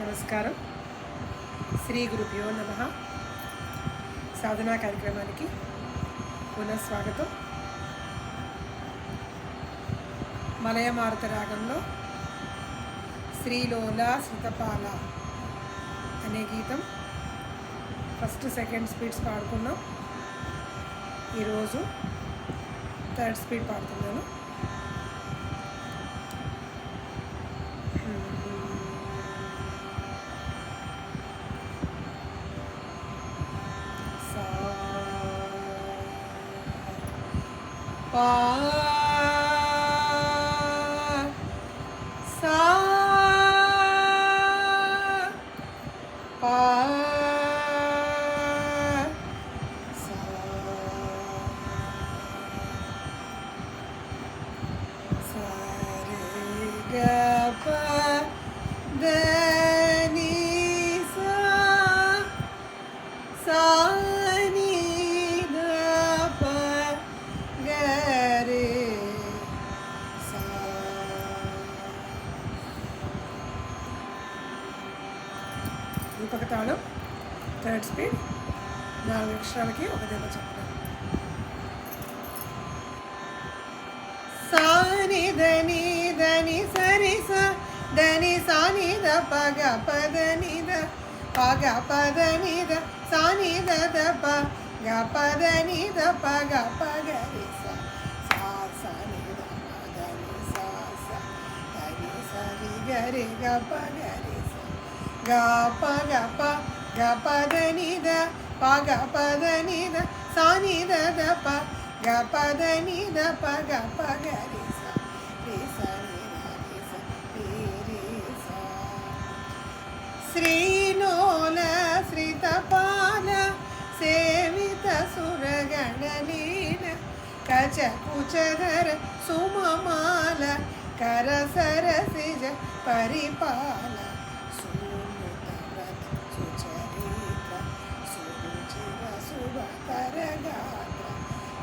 నమస్కారం. శ్రీ గురుభ్యో నమ. సాధనా కార్యక్రమానికి పునః స్వాగతం. మలయమారుత రాగంలో శ్రీలోల శృతపాల అనే గీతం ఫస్ట్ సెకండ్ స్పీడ్స్ పాడుకున్నాం. ఈరోజు థర్డ్ స్పీడ్ పాడుతున్నాను సా పా థర్డ్ స్పీడ్. నాలుగు అక్షరాలకి ఒక దెబ్బ చెప్పడం సాని దని దని సరి స దని సాని ద పగ పదని ద పగ పదని ద సాని ద ద ప గ పద ద పగ పగ రి గ సా సా ని ద ప ద ని సా సా ద గ రి గ ప గ రి స గ ప గ ప గ ప ద ని ద ప గ ప ద ని ద సా ని ద ద ప గ ప ద ని ద ప గ ప గ రి స రి స రి ర రి స రి రి స శ్రీలోల శ్రితపాల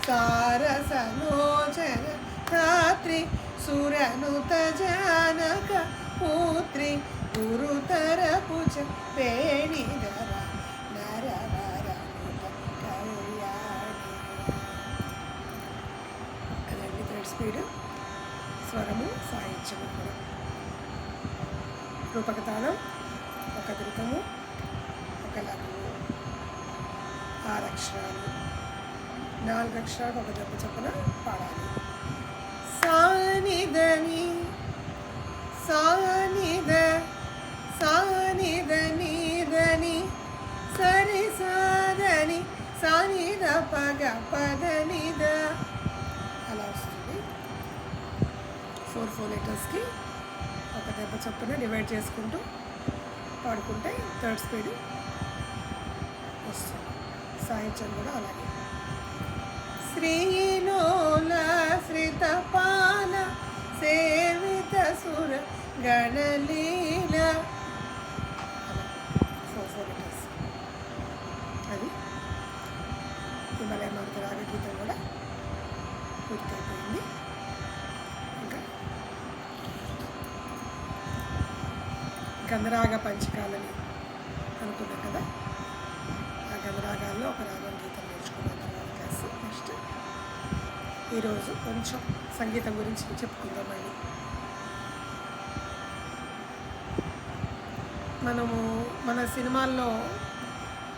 సారసలోచన ధాత్రి సురనుత జానక పుత్రి గురుతర కుచ వేణిధర నరవరనుత కళ్యాణి అదండి థర్డ్ స్పీడ్ స్వరము సాహిత్యము కూడా రూపక ఒక ధృతము ఒక లఘువు ఆరక్షరాలు నాలుగు అక్షరాలు ఒక దెబ్బ చొప్పున పాడాలి. సానిదని సానిద సానిద నీదని సరి సాదని సానిద పగ పదనిద అలా వస్తుంది. ఫోర్ ఫోర్ లెటర్స్కి ఒక దెబ్బ చొప్పున డివైడ్ చేసుకుంటూ పాడుకుంటే థర్డ్ స్పీడ్ వస్తుంది. సాహిత్యం కూడా అలాగే. శ్రీలోల శ్రితపాల సేవిత సుర గణలీల. అది హిమాలయ మారుత రాగగీతం కూడా పూర్తయిపోయింది. ఇంకా గంధరాగ పంచకాలని అనుకున్నాం కదా? ఆ గంధరాగాల్లో ఒక రాగం గీతం నేర్చుకున్నాం తర్వాత క్లాస్ నెక్స్ట్ ఈరోజు కొంచెం సంగీతం గురించి చెప్పుకుందామండి మనము మన సినిమాల్లో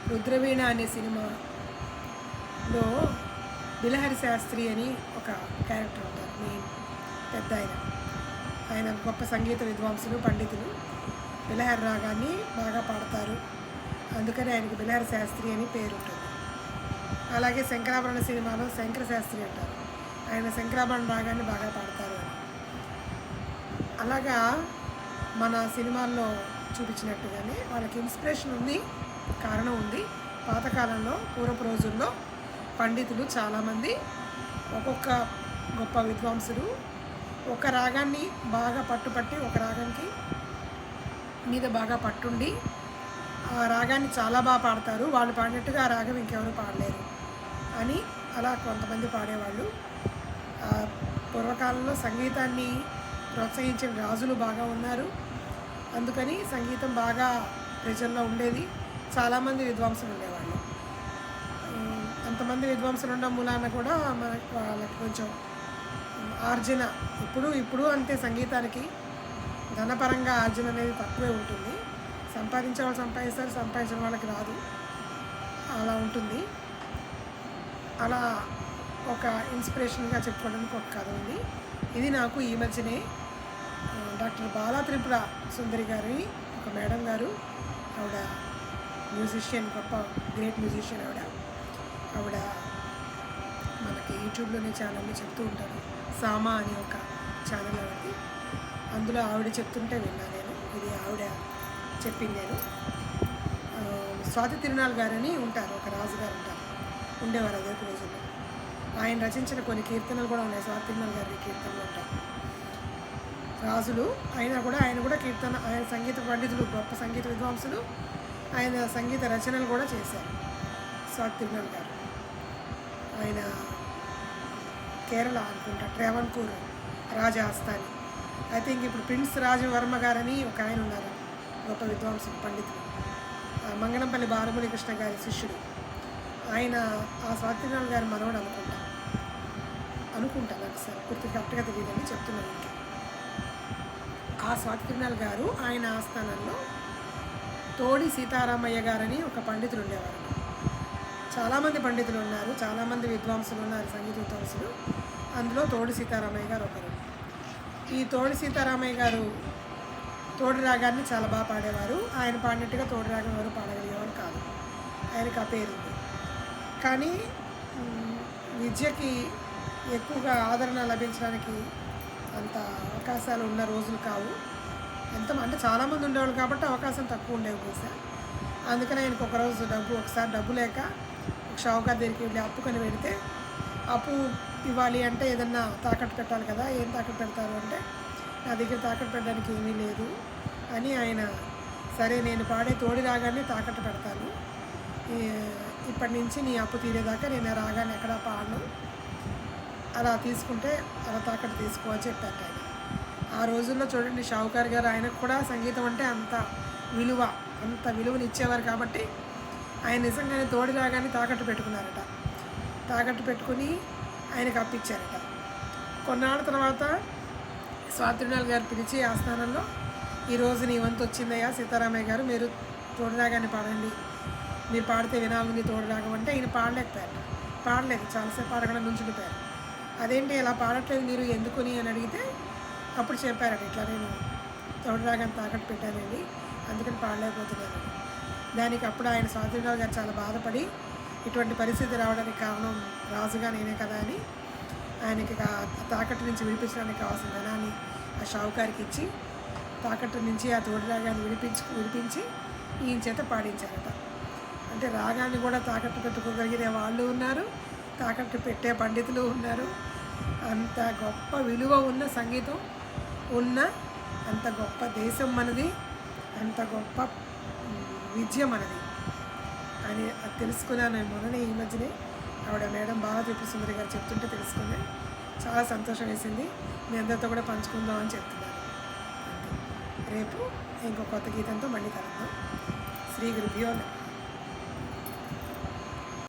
రుద్రవీణ అనే సినిమాలో బిలహరి శాస్త్రి అని ఒక క్యారెక్టర్ ఉంటారు మెయిన్ పెద్ద ఆయన. ఆయన గొప్ప సంగీత విద్వాంసులు పండితులు. బిలహరి రాగాన్ని బాగా పాడతారు. అందుకని ఆయనకి బిలహరి శాస్త్రి అని పేరు ఉంటుంది. అలాగే శంకరాభరణ సినిమాలో శంకర శాస్త్రి అంటారు. ఆయన శంకరాభరణ రాగాన్ని బాగా పాడతారు అలాగా మన సినిమాల్లో చూపించినట్టుగానే వాళ్ళకి ఇన్స్పిరేషన్ ఉంది కారణం ఉంది. పాతకాలంలో పూర్వపు రోజుల్లో పండితులు చాలామంది ఒక్కొక్క గొప్ప విద్వాంసులు ఒక రాగాన్ని బాగా పట్టుపట్టి ఒక రాగానికి మీద బాగా పట్టుండి ఆ రాగాన్ని చాలా బాగా పాడతారు. వాళ్ళు పాడినట్టుగా ఆ రాగం ఇంకెవరు పాడలేరు అని అలా కొంతమంది పాడేవాళ్ళు. పూర్వకాలంలో సంగీతాన్ని ప్రోత్సహించిన రాజులు బాగా ఉన్నారు. అందుకని సంగీతం బాగా ప్రజల్లో ఉండేది. చాలామంది విద్వాంసులు ఉండేవాళ్ళు. అంతమంది విద్వాంసులు ఉండడం మూలాన కూడా మనకి వాళ్ళకి కొంచెం ఆర్జన ఇప్పుడు ఇప్పుడు అంతే సంగీతానికి. ధనపరంగా ఆర్జన అనేది తక్కువే ఉంటుంది. సంపాదించే వాళ్ళు సంపాదిస్తారు సంపాదించిన వాళ్ళకి రాదు. అలా ఉంటుంది. అలా ఒక ఇన్స్పిరేషన్గా చెప్పుకోవడానికి ఒక కథ ఉంది. ఇది నాకు ఈ మధ్యనే డాక్టర్ బాలా త్రిపుర సుందరి గారి ఒక మేడం గారు ఆవిడ మ్యూజిషియన్ గొప్ప గ్రేట్ మ్యూజిషియన్ ఆవిడ. ఆవిడ మనకి యూట్యూబ్లోనే ఛానల్ని చెప్తూ ఉంటారు. సామా అని ఒక ఛానల్ ఆవిడది. అందులో ఆవిడ చెప్తుంటే విన్నా నేను. ఇది ఆవిడ చెప్పింది నేను. స్వాతి తిరునాల్ గారని ఉంటారు ఒక రాజుగారు ఉంటారు. ఉండేవారు అదే రోజుల్లో. ఆయన రచించిన కొన్ని కీర్తనలు కూడా ఉన్నాయి. స్వాతి గారి కీర్తనలు ఉంటాయి రాజులు అయినా కూడా ఆయన కూడా కీర్తన ఆయన సంగీత పండితులు గొప్ప సంగీత విద్వాంసులు. ఆయన సంగీత రచనలు కూడా చేశారు స్వాతి గారు. ఆయన కేరళ అనుకుంటా ట్రావన్కూర్ రాజా ఆస్థాని ఐ థింక్ ఇప్పుడు ప్రిన్స్ రాజవర్మ గారని ఒక ఆయన ఉన్నారు. గొప్ప విద్వాంసులు పండితులు. ఆ మంగళంపల్లి బాలముని కృష్ణ గారి శిష్యుడు. ఆయన ఆ స్వాతినాథ్ గారి మనవడు అనుకుంటా. అనుకుంటాను నాకు సార్ కొద్దిగా కరెక్ట్గా తెలియదని చెప్తున్నాను ఆ స్వాతి స్వాతినాథ్ గారు ఆయన ఆస్థానంలో తోడి సీతారామయ్య గారని ఒక పండితులు ఉండేవారు. చాలామంది పండితులు ఉన్నారు చాలామంది విద్వాంసులు ఉన్నారు సంగీత విద్వాంసులు. అందులో తోడి సీతారామయ్య గారు ఒకరు. ఈ తోడి సీతారామయ్య గారు తోడి రాగాన్ని చాలా బాగా పాడేవారు. ఆయన పాడినట్టుగా తోడి రాగం ఎవరు పాడగలిగేవారు కాదు. ఆయనకు ఆ పేరు కానీ విద్యకి ఎక్కువగా ఆదరణ లభించడానికి అంత అవకాశాలు ఉన్న రోజులు కావు. ఎంత అంటే చాలామంది ఉండేవాళ్ళు కాబట్టి అవకాశం తక్కువ ఉండేవి బహుశా. అందుకని ఆయనకు ఒకరోజు డబ్బు ఒకసారి డబ్బు లేక ఒక షావుకార్ దగ్గరికి వెళ్ళి అప్పు కొని పెడితే అప్పు ఇవ్వాలి అంటే ఏదన్నా తాకట్టు పెట్టాలి కదా ఏం తాకట్టు పెడతారు అంటే నా దగ్గర తాకట్టు పెట్టడానికి ఏమీ లేదు అని ఆయన సరే నేను పాడే తోడి రాగానే తాకట్టు పెడతాను. ఇప్పటి నుంచి నీ అప్పు తీరేదాకా నేను ఆ ఎక్కడా పాడను. అలా తీసుకుంటే అలా తాకట్టు తీసుకో అని చెప్పారు ఆయన. ఆ రోజుల్లో చూడండి షావుకార్ గారు ఆయనకు కూడా సంగీతం అంటే అంత విలువ అంత విలువని ఇచ్చేవారు కాబట్టి ఆయన నిజంగానే తోడు రాగానే తాకట్టు పెట్టుకున్నారట. తాకట్టు పెట్టుకుని ఆయనకు అప్పించారట కొన్నాళ్ళ తర్వాత స్వాతినాల్ గారు పిలిచి ఆ స్థానంలో ఈరోజు నీ వంతు వచ్చిందయ్యా సీతారామయ్య గారు మీరు తోడు రాగానే పాడండి. మీరు పాడితే వినాలని తోడు రాగం అంటే ఈయన పాడలేకపోయారు పాడలేదు చాలాసేపు పాడకుండా నుంచుండిపోయారు. అదేంటి ఇలా పాడట్లేదు మీరు ఎందుకుని అని అడిగితే అప్పుడు చెప్పారట ఇట్లా నేను తోడు రాగాన్ని తాకట్టు పెట్టానండి అందుకని పాడలేకపోతున్నాను. దానికి అప్పుడు ఆయన స్వాతంత్రరావు గారు చాలా బాధపడి ఇటువంటి పరిస్థితి రావడానికి కారణం రాజుగా నేనే కదా అని ఆయనకి తాకట్టు నుంచి విడిపించడానికి కావాల్సిన ధనాన్ని ఆ షావుకారికి ఇచ్చి తాకట్టు నుంచి ఆ తోడు రాగాన్ని విడిపించి విడిపించి ఈయన చేత పాడించారట. అంటే రాగాన్ని కూడా తాకట్టు పెట్టుకోగలిగిన వాళ్ళు ఉన్నారు తాకట్టు పెట్టే పండితులు ఉన్నారు అంత గొప్ప విలువ ఉన్న సంగీతం ఉన్న అంత గొప్ప దేశం మనది అంత గొప్ప విద్య మనది అని అది తెలుసుకున్నాను మొన్ననే ఈ మధ్యనే. ఆవిడ మేడం బాగా చూపిస్తుంది గారు చెప్తుంటే తెలుసుకున్నాను చాలా సంతోషం వేసింది. మీ అందరితో కూడా పంచుకుందాం అని చెప్తున్నాను. రేపు ఇంకో కొత్త గీతంతో మళ్ళీ కలుద్దాం. శ్రీ గురుభ్యో